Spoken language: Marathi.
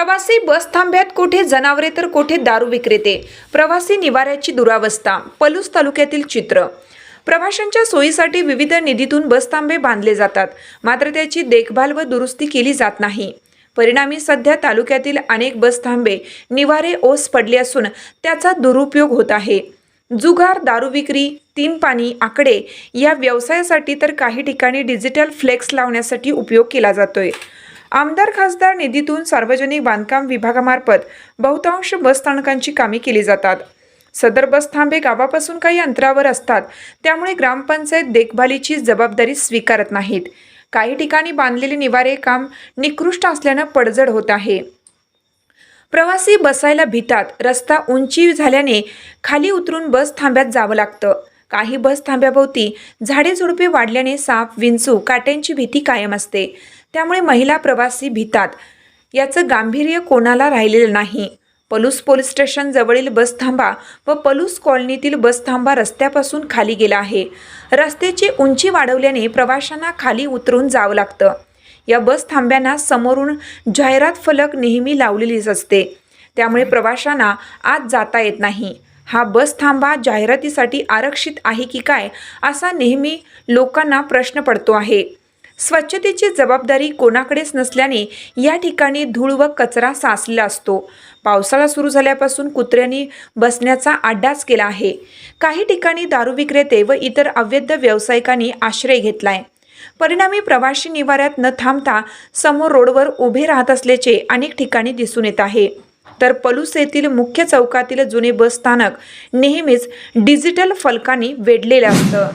प्रवासी बस थांब्यात कोठे जनावरे तर कोठे दारू विक्रेते? प्रवासी निवाऱ्याची दुरावस्था. पलूस तालुक्यातील चित्र. प्रवाशांच्या सोयीसाठी विविध निधीतून बसथांबे बांधले जातात. मात्र त्याची देखभाल व दुरुस्ती केली जात नाही. परिणामी सध्या तालुक्यातील अनेक बसथांबे निवारे ओस पडले असून त्याचा दुरुपयोग होत आहे. जुगार दारू विक्री तीन पाणी आकडे या व्यवसायासाठी तर काही ठिकाणी डिजिटल फ्लेक्स लावण्यासाठी उपयोग केला जातोय. आमदार खासदार निधीतून सार्वजनिक बांधकाम विभागामार्फत बहुतांश बसस्थानकांची कामे केली जातात. सदर बसथांबे गावापासून काही अंतरावर असतात त्यामुळे ग्रामपंचायत देखभालीची जबाबदारी स्वीकारत नाहीत. काही ठिकाणी बांधलेले निवारे काम निकृष्ट असल्यानं पडझड होत आहे. प्रवासी बसायला भितात रस्ता उंची झाल्याने खाली उतरून बस थांब्यात जावं लागतं. काही बस थांब्याभोवती झाडे झुडपे वाढल्याने साप विंचू काट्यांची भीती कायम असते. त्यामुळे महिला प्रवासी भितात. याचं गांभीर्य कोणाला राहिलेलं नाही. पलूस पोलीस स्टेशन जवळील बसथांबा व पलूस कॉलनीतील बसथांबा रस्त्यापासून खाली गेला आहे. रस्त्याची उंची वाढवल्याने प्रवाशांना खाली उतरून जावं लागतं. या बस थांब्यांना समोरून जाहिरात फलक नेहमी लावलेलीच असते. त्यामुळे प्रवाशांना आत जाता येत नाही. हा बस थांबा जाहिरातीसाठी आरक्षित आहे की काय असा नेहमी लोकांना प्रश्न पडतो आहे. स्वच्छतेची जबाबदारी कोणाकडेच नसल्याने या ठिकाणी धूळ व कचरा साचलेला असतो. पावसाळा सुरू झाल्यापासून कुत्र्यांनी बसण्याचा अड्डाच केला आहे. काही ठिकाणी दारू विक्रेते व इतर अवैध व्यावसायिकांनी आश्रय घेतलाय. परिणामी प्रवाशी निवाऱ्यात न थांबता समोर रोडवर उभे राहत असल्याचे अनेक ठिकाणी दिसून येत आहे. तर पलूस येथील मुख्य चौकातील जुने बस स्थानक नेहमीच डिजिटल फलकांनी वेढलेलं असतं.